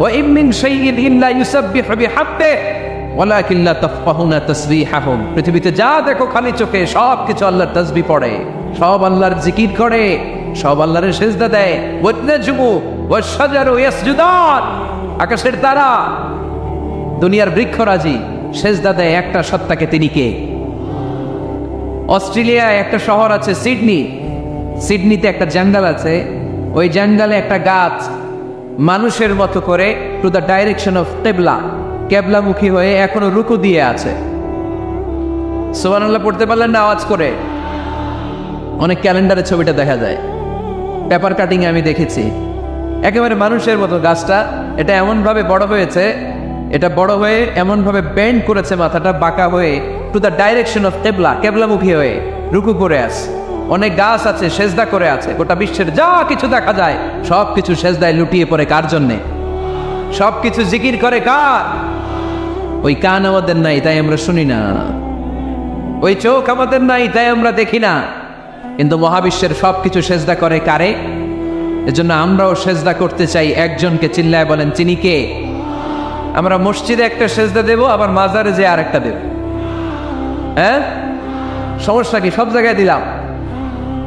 وإن من شيء إلا يسبح بحمده ولكن لا تفقهون تسبيحهم পৃথিবীতে যা দেখো খালি চোখে সব কিছু আল্লাহর তাসবিহ পড়ে সব আল্লাহর জিকির করে সব আল্লাহর সেজদা দেয় ওয়াজনাজমু ওয়াশজারু ইয়াসজুদান আকাশের তারা দুনিয়ার বৃক্ষরাজি সেজদা দেয় একটা সত্তাকে তিনি কে অস্ট্রেলিয়ায় একটা শহর আছে সিডনি সিডনিতে একটা জঙ্গল আছে ওই জঙ্গলে একটা গাছ মানুষের মতো করে টু দ্য ডাইরেকশন অফ কেবলা কেবলামুখী হয়ে এখনও রুকু দিয়ে আছে। সোবানাল্লাহ পড়তে পারলেন না আওয়াজ করে? অনেক ক্যালেন্ডারের ছবিটা দেখা যায়। পেপার কাটিং আমি দেখেছি। একেবারে মানুষের মতো গাছটা, এটা এমনভাবে বড় হয়েছে, এটা বড় হয়ে এমনভাবে বেন্ড করেছে মাথাটা, বাঁকা হয়ে টু দ্য ডাইরেকশন অফ কেবলা কেবলামুখী হয়ে রুকু করে আছে। অনেক গাছ আছে, সেজদা করে আছে। গোটা বিশ্বের যা কিছু দেখা যায়, সব কিছু সেজদায় লুটিয়ে পড়ে কার জন্যে? সব কিছু জিকির করে কার? ওই কান আমাদের নাই, তাই আমরা শুনি না। ওই চোখ আমাদের নাই, তাই আমরা দেখি না। কিন্তু মহাবিশ্বের সব কিছু সেজদা করে কারে? এজন্য আমরাও সেজদা করতে চাই, একজনকে চিল্লায় বলেন, চিনি কে? আমরা মসজিদে একটা সেজদা দেব, আবার মাজারে যে আরেকটা দেব। হ্যাঁ? সমস্যা কি? সব জায়গায় দিলাম।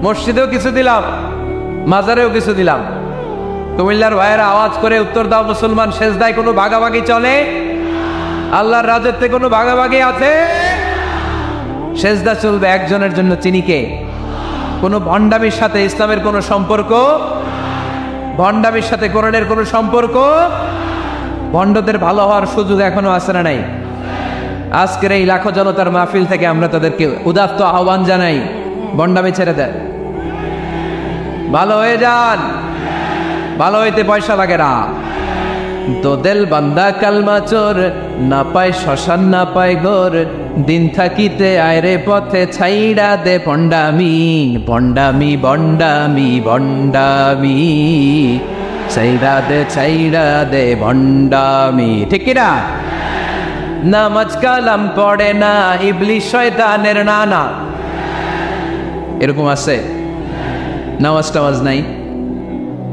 মসজিদেও কিছু দিলাম, মাজারেও কিছু দিলাম। কুমিল্লার ভাইয়েরা আওয়াজ করে উত্তর দাও, মুসলমান সেজদায় কোনো ভাগাভাগি চলে? আল্লাহর রাজত্বে কোনো ভাগাভাগি আছে? সেজদা চলবে একজনের জন্য চিনিকে কোনো ভণ্ডামির সাথে ইসলামের কোনো সম্পর্ক? ভণ্ডামির সাথে কোরআনের কোনো সম্পর্ক? ভণ্ডদের ভালো হওয়ার সুযোগ এখনও আছে না নাই? আজকের এই লাখো জনতার মাহফিল থেকে আমরা তাদেরকে উদাত্ত আহ্বান জানাই, ভণ্ডামি ছেড়ে দেন। ভালো হয়ে যান। ভালো হইতে পয়সা লাগে না। দোদেল বান্দা কালমা চোর, না পায় শ্মশান, না পায় গোর দিন থাকিতে আয়রে পথে ছাইড়া দে ভণ্ডামি ভণ্ডামি ভণ্ডামি ভণ্ডামি ছাইড়া দে ছাইড়া দে ভণ্ডামি ঠিক কিনা নামাজ কালাম পড়ে না ইবলি শয়তানের নানা। এরকম আছে। নামাজ টামাজ নাই।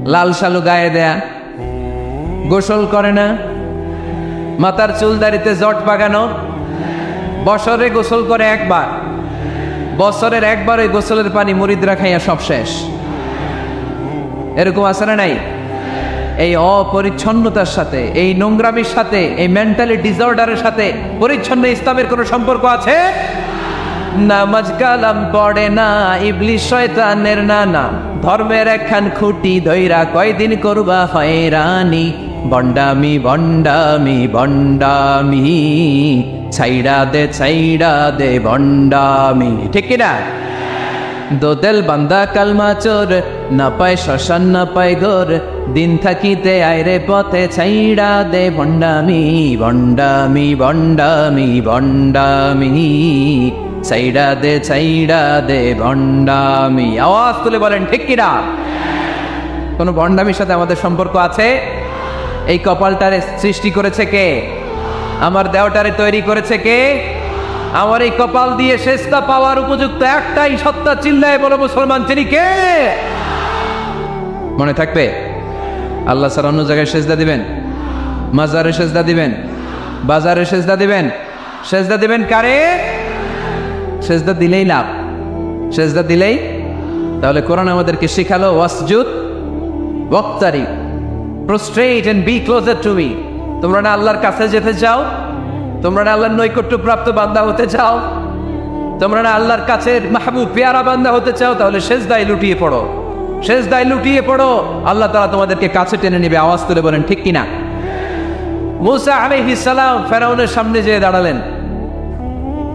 লাল শালু গায়ে দেয়া। গোসল করে না। মাথার চুল দাড়িতে জট বাগানো। বছরে গোসল করে একবার। বছরের একবার ওই গোসলের পানি মুরিদরা খাইয়া সব শেষ। এরকম আছে না নাই? এই অপরিচ্ছন্নতার সাথে, এই নোংরামির সাথে, এই মেন্টালি ডিসঅর্ডারের সাথে পরিচ্ছন্ন ইসলামের কোনো সম্পর্ক আছে? নামাজ কালাম পড়ে না, ইবলিশ শয়তানের নানা। ধর্মের একখান খুঁটি ধৈরা কয়দিন করবা হয়রানি। বন্ডামি বন্ডামি বন্ডামি, ছাইড়া দে ছাইড়া দে, বন্ডামি। ঠিক কিনা? দোদেল বান্দা কালমা চোর, না পায় শ্মশান, না পায় গোর দিন থাকিতে আয়রে পথে ছাইড়া দে ভণ্ডামি ভণ্ডামি ভণ্ডামি ভণ্ডামি ছাইড়া দে ছাইড়া দে, ভণ্ডামি। আওয়াজ তুলে বলেন, ঠিক কিনা? কোনো ভণ্ডামির সাথে আমাদের সম্পর্ক আছে? এই কপালটারে সৃষ্টি করেছে কে? আমার দেওটারে তৈরি করেছে কে? আমার এই কপাল দিয়ে শেষটা পাওয়ার উপযুক্ত একটাই সত্তা চিল্লায় বলো, মুসলমান তিনি কে? মনে থাকবে? আল্লাহ স্যার অন্য জায়গায় সেজদা দিবেন? মাজারে সেজদা দিবেন? বাজারে সেজদা দিবেন? সেজদা দিবেন কারে? সেজদা দিলেই লাভ। সেজদা দিলেই, তাহলে কোরআন আমাদেরকে শিখালো, ওয়াসজুদ ওয়াক্তারি prostrate and be closer to me. তোমরা না আল্লাহর কাছে যেতে চাও? তোমরা না আল্লাহর নৈকট্য প্রাপ্ত বান্দা হতে চাও? তোমরা না আল্লাহর কাছে মাহবুব পেয়ারা বান্দা হতে চাও? তাহলে শেষ দায় লুটিয়ে পড়ো। শেষ দায় লুটিয়ে পড়ো। আল্লাহ তারা তোমাদেরকে কাছে টেনে নেবে, আওয়াজ তুলে বলেন, ঠিক কিনা? মুসা আলাইহিস সালাম ফেরাউনের সামনে যেয়ে দাঁড়ালেন।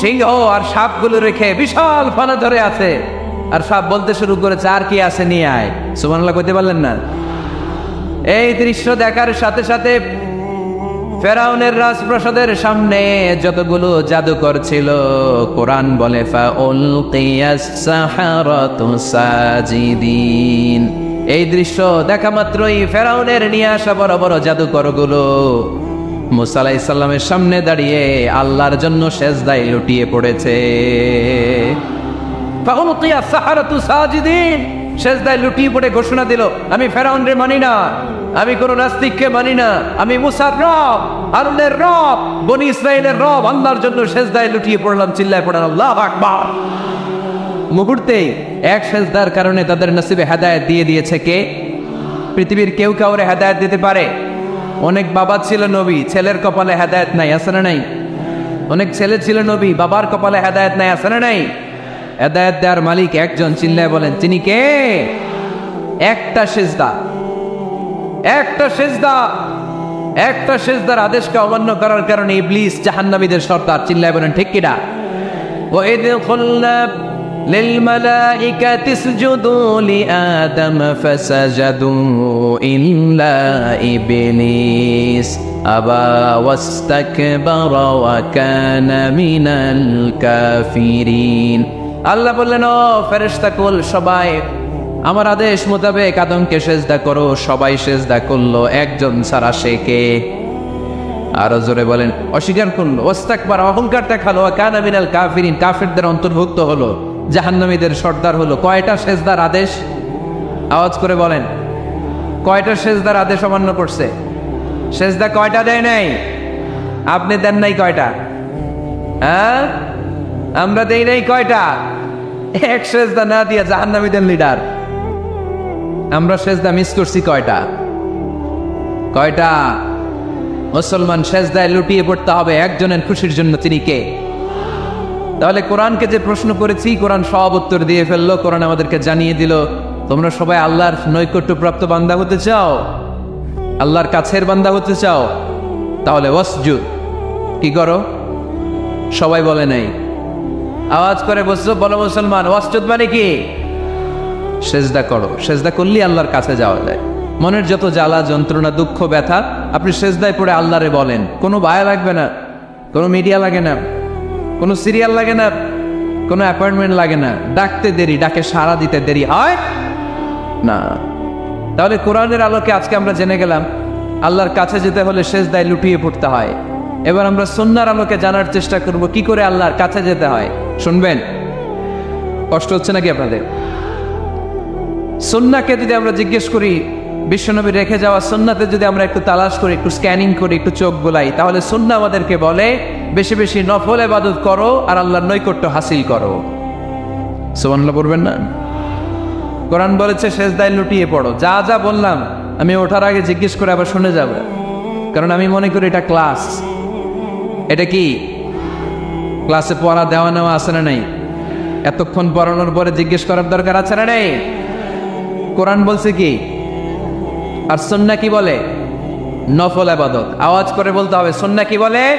সিংহ আর সাপগুলো রেখে বিশাল ফানা ধরে আছে। আর সাপ বলতে শুরু করেছে, আর কি আছে নিয়ে আয়? সুমানুল্লাহ কইতে পারলেন না। এই দৃশ্য দেখার সাথে সাথে ফেরাউনের রাজপ্রাসাদের সামনে যতগুলো জাদুকর ছিল, কোরআন বলে এই দৃশ্য দেখা মাত্রই ফেরাউনের নিয়ে আসা বড় বড় জাদুকরগুলো মুসা আলাইহিস সালামের সামনে দাঁড়িয়ে আল্লাহর জন্য সেজদায় লুটিয়ে পড়েছে। সেজদায় লুটিয়ে পড়ে ঘোষণা দিল, আমি ফেরাউন রে মানি না, আমি কোন নাস্তিককে মানি না, আমি মুসার রব আরুনের রব, বনি ইসরায়েলের রব, আল্লাহর জন্য সেজদায় লুটিয়ে পড়লাম, চিল্লায় পড়লাম আল্লাহ আকবার। মুহূর্তেই এক সেজদার কারণে তাদের নসিবে হেদায়েত দিয়ে দিয়েছে কে? পৃথিবীর কেউ কাউরে হেদায়েত দিতে পারে? অনেক বাবা ছিল নবী, ছেলের কপালে হেদায়ত নাই আসে না নাই? অনেক ছেলে ছিল নবী, বাবার কপালে হেদায়ত নাই আসে না নাই? হেদায়ত দেওয়ার মালিক একজন, চিল্লায় বলেন, তিনি কে? একটা সেজদা একটা সেজদা, একটা সেজদার আদেশকে অমান্য করার কারণে ইবলিস জাহান্নাবীদের সর্দার, চিল্লায় বলেন, ঠিক কিনা ও এদের للملائكة اسجدوا لآدم فسجدوا إلا إبليس أبى واستكبر وكان من الكافرين আল্লাহ বললেন ও ফেরেশতা কুল সবাই আমার আদেশ মোতাবেক আদমকে সেজদা করো সবাই সেজদা করলো একজন ছাড়া সে কে আরো জোরে বলেন অস্বীকার করলো ওস্তাকবার অহংকার দেখালো কানা মিনাল কাফিরিন কাফিরদের অন্তর্ভুক্ত হলো জাহান্নামীদের সর্দার হলো। কয়টা সেজদার আদেশ? আওয়াজ করে বলেন। কয়টা সেজদার আদেশ অমান্য করছে? সেজদা কয়টা দেয় নাই? আপনি দেন নাই কয়টা? হ্যাঁ? আমরা দেই নাই কয়টা? এক সেজদা না দিয়া জাহান্নামীদের লিডার। আমরা সেজদা মিস করছি কয়টা? কয়টা? মুসলমান সেজদায় লুটিয়ে পড়তে হবে একজনের খুশির জন্য। তিনি কে? তাহলে কোরআনকে যে প্রশ্ন করেছি, কোরআন সব উত্তর দিয়ে ফেলল, কোরআন আমাদেরকে জানিয়ে দিল। তোমরা সবাই আল্লাহর নৈকট্যপ্রাপ্ত বান্দা হতে চাও? আল্লাহর কাছের বান্দা হতে চাও? তাহলে ওয়াসজুদ। কি করো? সবাই বলে নাই। আওয়াজ করে বসছো বলো মুসলমান, ওয়াসজুদ মানে কি? সেজদা করো। সেজদা করলেই আল্লাহর কাছে যাওয়া যায়। মনের যত জ্বালা, যন্ত্রণা, দুঃখ, ব্যথা, আপনি সেজদায় পড়ে আল্লাহরে বলেন। কোনো বায়া লাগবে না, কোনো মিডিয়া লাগে না। কোনো সিরিয়াল লাগে না, কোনো অ্যাপয়েন্টমেন্ট লাগে না। ডাকতে দেরি, ডাকে সাড়া দিতে দেরি। হয় না। তাহলে কোরআনের আলোকে আজকে আমরা জেনে গেলাম, আল্লাহর কাছে যেতে হলে সেজদায় লুটিয়ে পড়তে হয়। এবার আমরা সন্ন্যার আলোকে জানার চেষ্টা করব, কি করে আল্লাহর কাছে যেতে হয়। শুনবেন? কষ্ট হচ্ছে নাকি আপনাদের? সন্নাকে যদি আমরা জিজ্ঞেস করি, বিশ্বনবী রেখে যাওয়া সন্নাতে যদি আমরা একটু তালাশ করি, একটু স্ক্যানিং করি, একটু চোখ গোলাই তাহলে সন্না আমাদেরকে বলে বেশি বেশি নফল এবাদত করো আর আল্লাহর নৈকট্য হাসিল করো। সোমান্লা পড়বেন না? কোরআন বলেছে শেষ দায় লুটিয়ে পড়ো। যা যা বললাম, আমি ওঠার আগে জিজ্ঞেস করে আবার শুনে যাব। কারণ আমি মনে করি এটা ক্লাস। এটা কি? ক্লাসে পড়া, দেওয়া, নেওয়া আছে না নাই? এতক্ষণ পড়ানোর পরে জিজ্ঞেস করার দরকার আছে না নেই? কোরআন বলছে কি? আর সন্না কি বলে? নফল আবাদত আওয়াজ করে বলতে হবে, সন্না কি বলে?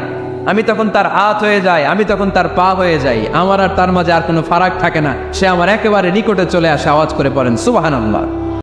আমি তখন তার আত হয়ে যাই, আমি তখন তার পা হয়ে যাই। আমার আর তার মাঝে আর কোনো ফারাক থাকে না। সে আমার একেবারে নিকটে চলে আসে, আওয়াজ করে পড়েন সুবাহান আল্লাহ